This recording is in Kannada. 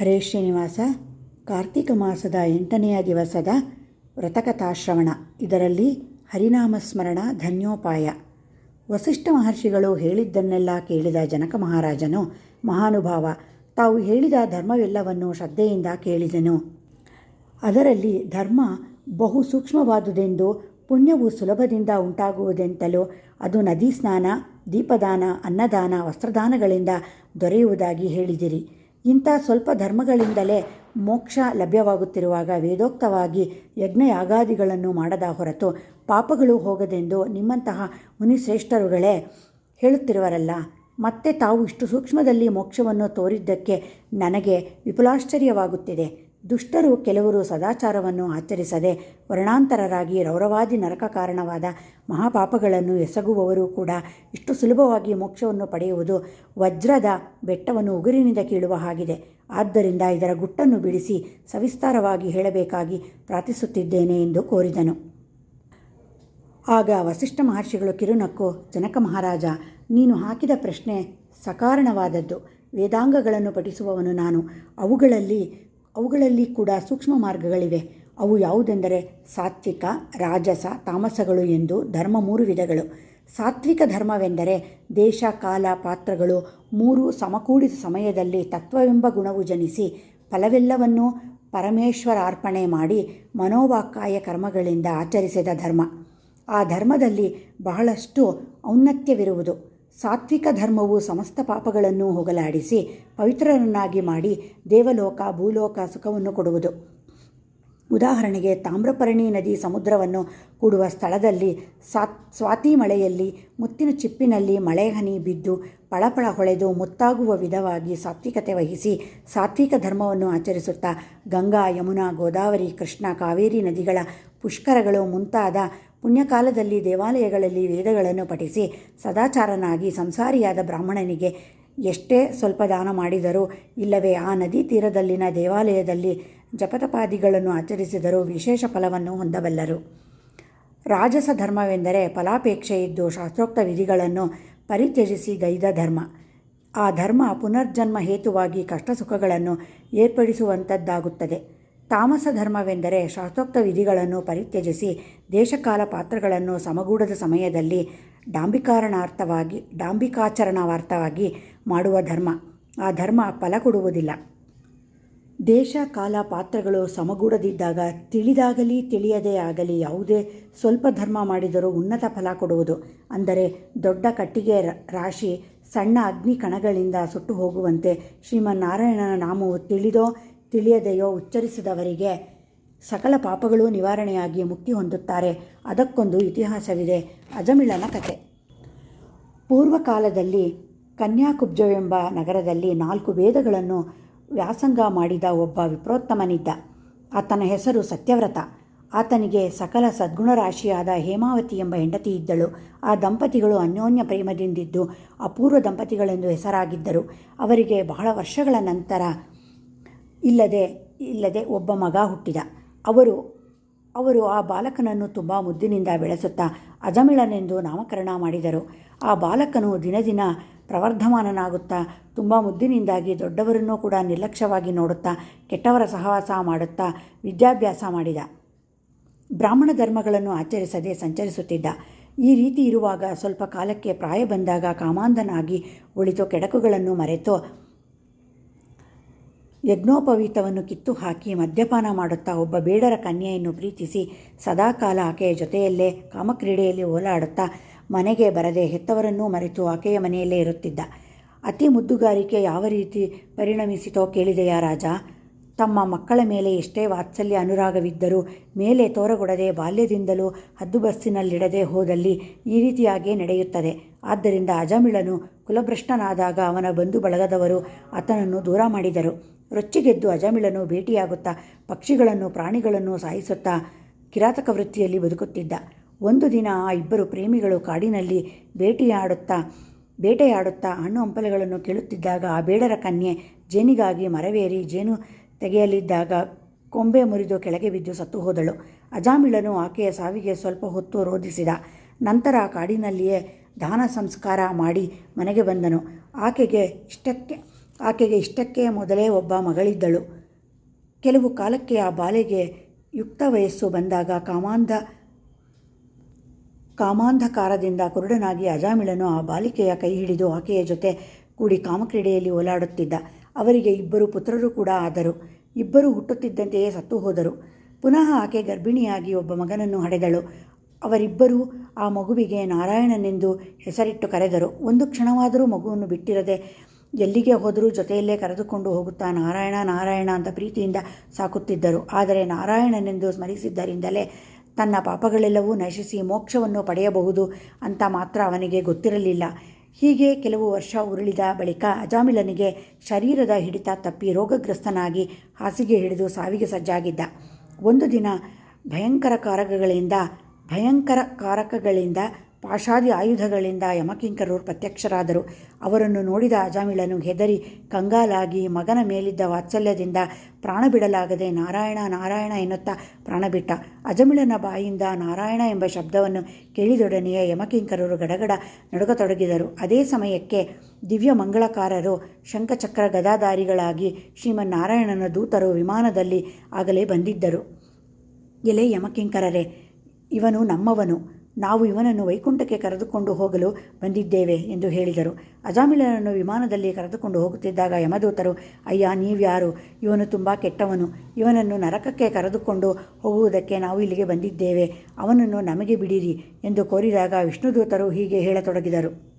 ಹರೇ ಶ್ರೀನಿವಾಸ. ಕಾರ್ತಿಕ ಮಾಸದ ಎಂಟನೆಯ ದಿವಸದ ವ್ರತಕಥಾಶ್ರವಣ. ಇದರಲ್ಲಿ ಹರಿನಾಮ ಸ್ಮರಣ, ಧನ್ಯೋಪಾಯ. ವಸಿಷ್ಠ ಮಹರ್ಷಿಗಳು ಹೇಳಿದ್ದನ್ನೆಲ್ಲ ಕೇಳಿದ ಜನಕ ಮಹಾರಾಜನು, ಮಹಾನುಭಾವ, ತಾವು ಹೇಳಿದ ಧರ್ಮವೆಲ್ಲವನ್ನು ಶ್ರದ್ಧೆಯಿಂದ ಕೇಳಿದನು. ಅದರಲ್ಲಿ ಧರ್ಮ ಬಹು ಸೂಕ್ಷ್ಮವಾದುದೆಂದು, ಪುಣ್ಯವು ಸುಲಭದಿಂದ ಉಂಟಾಗುವುದೆಂತಲೂ, ಅದು ನದಿ ಸ್ನಾನ, ದೀಪದಾನ, ಅನ್ನದಾನ, ವಸ್ತ್ರದಾನಗಳಿಂದ ದೊರೆಯುವುದಾಗಿ ಹೇಳಿದಿರಿ. ಇಂಥ ಸ್ವಲ್ಪ ಧರ್ಮಗಳಿಂದಲೇ ಮೋಕ್ಷ ಲಭ್ಯವಾಗುತ್ತಿರುವಾಗ ವೇದೋಕ್ತವಾಗಿ ಯಜ್ಞಯಾಗಾದಿಗಳನ್ನು ಮಾಡದ ಹೊರತು ಪಾಪಗಳು ಹೋಗದೆಂದು ನಿಮ್ಮಂತಹ ಮುನಿಶ್ರೇಷ್ಠರುಗಳೇ ಹೇಳುತ್ತಿರುವರಲ್ಲ, ಮತ್ತೆ ತಾವು ಇಷ್ಟು ಸೂಕ್ಷ್ಮದಲ್ಲಿ ಮೋಕ್ಷವನ್ನು ತೋರಿದ್ದಕ್ಕೆ ನನಗೆ ವಿಪುಲಾಶ್ಚರ್ಯವಾಗುತ್ತಿದೆ. ದುಷ್ಟರು ಕೆಲವರು ಸದಾಚಾರವನ್ನು ಆಚರಿಸದೆ ವರ್ಣಾಂತರರಾಗಿ ರೌರವಾದಿ ನರಕ ಕಾರಣವಾದ ಮಹಾಪಾಪಗಳನ್ನು ಎಸಗುವವರು ಕೂಡ ಇಷ್ಟು ಸುಲಭವಾಗಿ ಮೋಕ್ಷವನ್ನು ಪಡೆಯುವುದು ವಜ್ರದ ಬೆಟ್ಟವನ್ನು ಉಗುರಿನಿಂದ ಕೀಳುವ ಹಾಗಿದೆ. ಆದ್ದರಿಂದ ಇದರ ಗುಟ್ಟನ್ನು ಬಿಡಿಸಿ ಸವಿಸ್ತಾರವಾಗಿ ಹೇಳಬೇಕಾಗಿ ಪ್ರಾರ್ಥಿಸುತ್ತಿದ್ದೇನೆ ಎಂದು ಕೋರಿದನು. ಆಗ ವಸಿಷ್ಠ ಮಹರ್ಷಿಗಳು ಕಿರುನಕ್ಕು, ಜನಕ ಮಹಾರಾಜ, ನೀನು ಹಾಕಿದ ಪ್ರಶ್ನೆ ಸಕಾರಣವಾದದ್ದು. ವೇದಾಂಗಗಳನ್ನು ಪಠಿಸುವವನು ನಾನು. ಅವುಗಳಲ್ಲಿ ಅವುಗಳಲ್ಲಿ ಕೂಡ ಸೂಕ್ಷ್ಮ ಮಾರ್ಗಗಳಿವೆ. ಅವು ಯಾವುದೆಂದರೆ ಸಾತ್ವಿಕ, ರಾಜಸ, ತಾಮಸಗಳು ಎಂದು ಧರ್ಮ ಮೂರು ವಿಧಗಳು. ಸಾತ್ವಿಕ ಧರ್ಮವೆಂದರೆ ದೇಶ, ಕಾಲ, ಪಾತ್ರಗಳು ಮೂರು ಸಮಕೂಡಿದ ಸಮಯದಲ್ಲಿ ತತ್ವವೆಂಬ ಗುಣವು ಜನಿಸಿ ಫಲವೆಲ್ಲವನ್ನೂ ಪರಮೇಶ್ವರಾರ್ಪಣೆ ಮಾಡಿ ಮನೋವಾಕ್ಕಾಯ ಕರ್ಮಗಳಿಂದ ಆಚರಿಸಿದ ಧರ್ಮ. ಆ ಧರ್ಮದಲ್ಲಿ ಬಹಳಷ್ಟು ಔನ್ನತ್ಯವಿರುವುದು. ಸಾತ್ವಿಕ ಧರ್ಮವು ಸಮಸ್ತ ಪಾಪಗಳನ್ನು ಹೋಗಲಾಡಿಸಿ ಪವಿತ್ರರನ್ನಾಗಿ ಮಾಡಿ ದೇವಲೋಕ, ಭೂಲೋಕ ಸುಖವನ್ನು ಕೊಡುವುದು. ಉದಾಹರಣೆಗೆ ತಾಮ್ರಪರ್ಣಿ ನದಿ ಸಮುದ್ರವನ್ನು ಕೂಡುವ ಸ್ಥಳದಲ್ಲಿ ಸಾತ್, ಸ್ವಾತಿ ಮಳೆಯಲ್ಲಿ, ಮುತ್ತಿನ ಚಿಪ್ಪಿನಲ್ಲಿ ಮಳೆ ಹನಿ ಬಿದ್ದು ಪಳಪಳ ಹೊಳೆದು ಮುತ್ತಾಗುವ ವಿಧವಾಗಿ ಸಾತ್ವಿಕತೆ ವಹಿಸಿ ಸಾತ್ವಿಕ ಧರ್ಮವನ್ನು ಆಚರಿಸುತ್ತಾ ಗಂಗಾ, ಯಮುನಾ, ಗೋದಾವರಿ, ಕೃಷ್ಣ, ಕಾವೇರಿ ನದಿಗಳ ಪುಷ್ಕರಗಳು ಮುಂತಾದ ಪುಣ್ಯಕಾಲದಲ್ಲಿ ದೇವಾಲಯಗಳಲ್ಲಿ ವೇದಗಳನ್ನು ಪಠಿಸಿ ಸದಾಚಾರನಾಗಿ ಸಂಸಾರಿಯಾದ ಬ್ರಾಹ್ಮಣನಿಗೆ ಎಷ್ಟೇ ಸ್ವಲ್ಪ ದಾನ ಮಾಡಿದರೂ ಇಲ್ಲವೇ ಆ ನದಿ ತೀರದಲ್ಲಿನ ದೇವಾಲಯದಲ್ಲಿ ಜಪತಪಾದಿಗಳನ್ನು ಆಚರಿಸಿದರೂ ವಿಶೇಷ ಫಲವನ್ನು ಹೊಂದಬಲ್ಲರು. ರಾಜಸ ಧರ್ಮವೆಂದರೆ ಫಲಾಪೇಕ್ಷೆ ಇದ್ದು ಶಾಸ್ತ್ರೋಕ್ತ ವಿಧಿಗಳನ್ನು ಪರಿತ್ಯಜಿಸಿ ಗೈದ ಧರ್ಮ. ಆ ಧರ್ಮ ಪುನರ್ಜನ್ಮ ಹೇತುವಾಗಿ ಕಷ್ಟ ಸುಖಗಳನ್ನು ಏರ್ಪಡಿಸುವಂಥದ್ದಾಗುತ್ತದೆ. ತಾಮಸ ಧರ್ಮವೆಂದರೆ ಶಾಸ್ತ್ರೋಕ್ತ ವಿಧಿಗಳನ್ನು ಪರಿತ್ಯಜಿಸಿ ದೇಶಕಾಲ ಪಾತ್ರಗಳನ್ನು ಸಮಗೂಡದ ಸಮಯದಲ್ಲಿ ಡಾಂಬಿಕಾರಣಾರ್ಥವಾಗಿ ಡಾಂಬಿಕಾಚರಣಾರ್ಥವಾಗಿ ಮಾಡುವ ಧರ್ಮ. ಆ ಧರ್ಮ ಫಲ ಕೊಡುವುದಿಲ್ಲ. ದೇಶ ಕಾಲ ಪಾತ್ರಗಳು ಸಮಗೂಡದಿದ್ದಾಗ ತಿಳಿದಾಗಲಿ ತಿಳಿಯದೇ ಆಗಲಿ ಯಾವುದೇ ಸ್ವಲ್ಪ ಧರ್ಮ ಮಾಡಿದರೂ ಉನ್ನತ ಫಲ ಕೊಡುವುದು. ಅಂದರೆ ದೊಡ್ಡ ಕಟ್ಟಿಗೆ ರಾಶಿ, ಸಣ್ಣ ಅಗ್ನಿ ಕಣಗಳಿಂದ ಸುಟ್ಟು ಹೋಗುವಂತೆ ಶ್ರೀಮನ್ನಾರಾಯಣನ ನಾಮವು ತಿಳಿದೋ ತಿಳಿಯದೆಯೋ ಉಚ್ಚರಿಸಿದವರಿಗೆ ಸಕಲ ಪಾಪಗಳು ನಿವಾರಣೆಯಾಗಿ ಮುಕ್ತಿ ಹೊಂದುತ್ತಾರೆ. ಅದಕ್ಕೊಂದು ಇತಿಹಾಸವಿದೆ. ಅಜಮಿಳನ ಕತೆ. ಪೂರ್ವಕಾಲದಲ್ಲಿ ಕನ್ಯಾಕುಬ್ಜವೆಂಬ ನಗರದಲ್ಲಿ ನಾಲ್ಕು ವೇದಗಳನ್ನು ವ್ಯಾಸಂಗ ಮಾಡಿದ ಒಬ್ಬ ವಿಪ್ರೋತ್ತಮನಿದ್ದ. ಆತನ ಹೆಸರು ಸತ್ಯವ್ರತ. ಆತನಿಗೆ ಸಕಲ ಸದ್ಗುಣರಾಶಿಯಾದ ಹೇಮಾವತಿ ಎಂಬ ಹೆಂಡತಿ ಇದ್ದಳು. ಆ ದಂಪತಿಗಳು ಅನ್ಯೋನ್ಯ ಪ್ರೇಮದಿಂದಿದ್ದು ಅಪೂರ್ವ ದಂಪತಿಗಳೆಂದು ಹೆಸರಾಗಿದ್ದರು. ಅವರಿಗೆ ಬಹಳ ವರ್ಷಗಳ ನಂತರ ಇಲ್ಲದೆ ಇಲ್ಲದೆ ಒಬ್ಬ ಮಗ ಹುಟ್ಟಿದ. ಅವರು ಅವರು ಆ ಬಾಲಕನನ್ನು ತುಂಬ ಮುದ್ದಿನಿಂದ ಬೆಳೆಸುತ್ತಾ ಅಜಮಿಳನೆಂದು ನಾಮಕರಣ ಮಾಡಿದರು. ಆ ಬಾಲಕನು ದಿನ ದಿನ ಪ್ರವರ್ಧಮಾನನಾಗುತ್ತಾ ತುಂಬ ಮುದ್ದಿನಿಂದಾಗಿ ದೊಡ್ಡವರನ್ನೂ ಕೂಡ ನಿರ್ಲಕ್ಷ್ಯವಾಗಿ ನೋಡುತ್ತಾ ಕೆಟ್ಟವರ ಸಹವಾಸ ಮಾಡುತ್ತಾ ವಿದ್ಯಾಭ್ಯಾಸ ಮಾಡಿದ. ಬ್ರಾಹ್ಮಣ ಧರ್ಮಗಳನ್ನು ಆಚರಿಸದೆ ಸಂಚರಿಸುತ್ತಿದ್ದ. ಈ ರೀತಿ ಇರುವಾಗ ಸ್ವಲ್ಪ ಕಾಲಕ್ಕೆ ಪ್ರಾಯ ಬಂದಾಗ ಕಾಮಾಂಧನಾಗಿ ಉಳಿತು ಕೆಡಕುಗಳನ್ನು ಮರೆತು ಯಜ್ಞೋಪವೀತವನ್ನು ಕಿತ್ತು ಹಾಕಿ ಮದ್ಯಪಾನ ಮಾಡುತ್ತಾ ಒಬ್ಬ ಬೇಡರ ಕನ್ಯೆಯನ್ನು ಪ್ರೀತಿಸಿ ಸದಾಕಾಲ ಆಕೆಯ ಜೊತೆಯಲ್ಲೇ ಕಾಮಕ್ರೀಡೆಯಲ್ಲಿ ಓಲಾಡುತ್ತಾ ಮನೆಗೆ ಬರದೆ ಹೆತ್ತವರನ್ನೂ ಮರೆತು ಆಕೆಯ ಮನೆಯಲ್ಲೇ ಇರುತ್ತಿದ್ದ. ಅತಿ ಮುದ್ದುಗಾರಿಕೆ ಯಾವ ರೀತಿ ಪರಿಣಮಿಸಿತೋ ಕೇಳಿದೆಯಾ ರಾಜ. ತಮ್ಮ ಮಕ್ಕಳ ಮೇಲೆ ಎಷ್ಟೇ ವಾತ್ಸಲ್ಯ ಅನುರಾಗವಿದ್ದರೂ ಮೇಲೆ ತೋರಗೊಡದೆ ಬಾಲ್ಯದಿಂದಲೂ ಹದ್ದುಬಸ್ಸಿನಲ್ಲಿಡದೆ ಹೋದಲ್ಲಿ ಈ ರೀತಿಯಾಗೇ ನಡೆಯುತ್ತದೆ. ಆದ್ದರಿಂದ ಅಜಮಿಳನು ಕುಲಭ್ರಷ್ಟನಾದಾಗ ಅವನ ಬಂಧು ಬಳಗದವರು ಆತನನ್ನು ದೂರ ಮಾಡಿದರು. ರೊಚ್ಚಿಗೆದ್ದು ಅಜಮಿಳನು ಭೇಟಿಯಾಗುತ್ತಾ ಪಕ್ಷಿಗಳನ್ನು ಪ್ರಾಣಿಗಳನ್ನು ಸಾಯಿಸುತ್ತಾ ಕಿರಾತಕ ವೃತ್ತಿಯಲ್ಲಿ ಬದುಕುತ್ತಿದ್ದ. ಒಂದು ದಿನ ಆ ಇಬ್ಬರು ಪ್ರೇಮಿಗಳು ಕಾಡಿನಲ್ಲಿ ಭೇಟಿಯಾಡುತ್ತಾ ಬೇಟೆಯಾಡುತ್ತಾ ಹಣ್ಣು ಹಂಪಲೆಗಳನ್ನು ಕೇಳುತ್ತಿದ್ದಾಗ ಆ ಬೇಡರ ಕನ್ಯೆ ಜೇನಿಗಾಗಿ ಮರವೇರಿ ಜೇನು ತೆಗೆಯಲಿದ್ದಾಗ ಕೊಂಬೆ ಮುರಿದು ಕೆಳಗೆ ಬಿದ್ದು ಸತ್ತು ಹೋದಳು. ಅಜಾಮಿಳನು ಆಕೆಯ ಸಾವಿಗೆ ಸ್ವಲ್ಪ ಹೊತ್ತು ರೋಧಿಸಿದ. ನಂತರ ಕಾಡಿನಲ್ಲಿಯೇ ದಾನ ಸಂಸ್ಕಾರ ಮಾಡಿ ಮನೆಗೆ ಬಂದನು. ಆಕೆಗೆ ಇಷ್ಟಕ್ಕೆ ಆಕೆಗೆ ಇಷ್ಟಕ್ಕೆ ಮೊದಲೇ ಒಬ್ಬ ಮಗಳಿದ್ದಳು. ಕೆಲವು ಕಾಲಕ್ಕೆ ಆ ಬಾಲೆಗೆ ಯುಕ್ತ ವಯಸ್ಸು ಬಂದಾಗ ಕಾಮಾಂಧ, ಕಾಮಾಂಧಕಾರದಿಂದ ಕುರುಡನಾಗಿ ಅಜಾಮಿಳನು ಆ ಬಾಲಿಕೆಯ ಕೈ ಹಿಡಿದು ಆಕೆಯ ಜೊತೆ ಕೂಡಿ ಕಾಮಕ್ರೀಡೆಯಲ್ಲಿ ಓಲಾಡುತ್ತಿದ್ದ. ಅವರಿಗೆ ಇಬ್ಬರು ಪುತ್ರರು ಕೂಡ ಆದರು. ಇಬ್ಬರು ಹುಟ್ಟುತ್ತಿದ್ದಂತೆಯೇ ಸತ್ತು ಹೋದರು. ಪುನಃ ಆಕೆ ಗರ್ಭಿಣಿಯಾಗಿ ಒಬ್ಬ ಮಗನನ್ನು ಹಡೆದಳು. ಅವರಿಬ್ಬರೂ ಆ ಮಗುವಿಗೆ ನಾರಾಯಣನೆಂದು ಹೆಸರಿಟ್ಟು ಕರೆದರು. ಒಂದು ಕ್ಷಣವಾದರೂ ಮಗುವನ್ನು ಬಿಟ್ಟಿರದೆ ಎಲ್ಲಿಗೆ ಹೋದರೂ ಜೊತೆಯಲ್ಲೇ ಕರೆದುಕೊಂಡು ಹೋಗುತ್ತಾ ನಾರಾಯಣ ನಾರಾಯಣ ಅಂತ ಪ್ರೀತಿಯಿಂದ ಸಾಕುತ್ತಿದ್ದರು. ಆದರೆ ನಾರಾಯಣನೆಂದು ಸ್ಮರಿಸಿದ್ದರಿಂದಲೇ ತನ್ನ ಪಾಪಗಳೆಲ್ಲವೂ ನಶಿಸಿ ಮೋಕ್ಷವನ್ನು ಪಡೆಯಬಹುದು ಅಂತ ಮಾತ್ರ ಅವನಿಗೆ ಗೊತ್ತಿರಲಿಲ್ಲ. ಹೀಗೆ ಕೆಲವು ವರ್ಷ ಉರುಳಿದ ಬಳಿಕ ಅಜಾಮಿಲನಿಗೆ ಶರೀರದ ಹಿಡಿತ ತಪ್ಪಿ ರೋಗಗ್ರಸ್ತನಾಗಿ ಹಾಸಿಗೆ ಹಿಡಿದು ಸಾವಿಗೆ ಸಜ್ಜಾಗಿದ್ದ. ಒಂದು ದಿನ ಭಯಂಕರ ಕಾರಕಗಳಿಂದ ಭಯಂಕರ ಕಾರಕಗಳಿಂದ ಪಾಶಾದಿ ಆಯುಧಗಳಿಂದ ಯಮಕಿಂಕರರು ಪ್ರತ್ಯಕ್ಷರಾದರು. ಅವರನ್ನು ನೋಡಿದ ಅಜಾಮಿಳನು ಹೆದರಿ ಕಂಗಾಲಾಗಿ ಮಗನ ಮೇಲಿದ್ದ ವಾತ್ಸಲ್ಯದಿಂದ ಪ್ರಾಣ ಬಿಡಲಾಗದೆ ನಾರಾಯಣ ನಾರಾಯಣ ಎನ್ನುತ್ತಾ ಪ್ರಾಣ ಬಿಟ್ಟ. ಅಜಮಿಳನ ಬಾಯಿಂದ ನಾರಾಯಣ ಎಂಬ ಶಬ್ದವನ್ನು ಕೇಳಿದೊಡನೆಯೇ ಯಮಕಿಂಕರರು ಗಡಗಡ ನಡುಗತೊಡಗಿದರು. ಅದೇ ಸಮಯಕ್ಕೆ ದಿವ್ಯ ಮಂಗಳಕಾರರು ಶಂಖಚಕ್ರ ಗದಾಧಾರಿಗಳಾಗಿ ಶ್ರೀಮನ್ನಾರಾಯಣನ ದೂತರು ವಿಮಾನದಲ್ಲಿ ಆಗಲೇ ಬಂದಿದ್ದರು. ಎಲೆ ಯಮಕಿಂಕರರೇ, ಇವನು ನಮ್ಮವನು. ನಾವು ಇವನನ್ನು ವೈಕುಂಠಕ್ಕೆ ಕರೆದುಕೊಂಡು ಹೋಗಲು ಬಂದಿದ್ದೇವೆ ಎಂದು ಹೇಳಿದರು. ಅಜಾಮಿಲನನ್ನು ವಿಮಾನದಲ್ಲಿ ಕರೆದುಕೊಂಡು ಹೋಗುತ್ತಿದ್ದಾಗ ಯಮದೂತರು, ಅಯ್ಯ, ನೀವ್ಯಾರು? ಇವನು ತುಂಬ ಕೆಟ್ಟವನು. ಇವನನ್ನು ನರಕಕ್ಕೆ ಕರೆದುಕೊಂಡು ಹೋಗುವುದಕ್ಕೆ ನಾವು ಇಲ್ಲಿಗೆ ಬಂದಿದ್ದೇವೆ. ಅವನನ್ನು ನಮಗೆ ಬಿಡಿರಿ ಎಂದು ಕೋರಿದಾಗ ವಿಷ್ಣುದೂತರು ಹೀಗೆ ಹೇಳತೊಡಗಿದರು.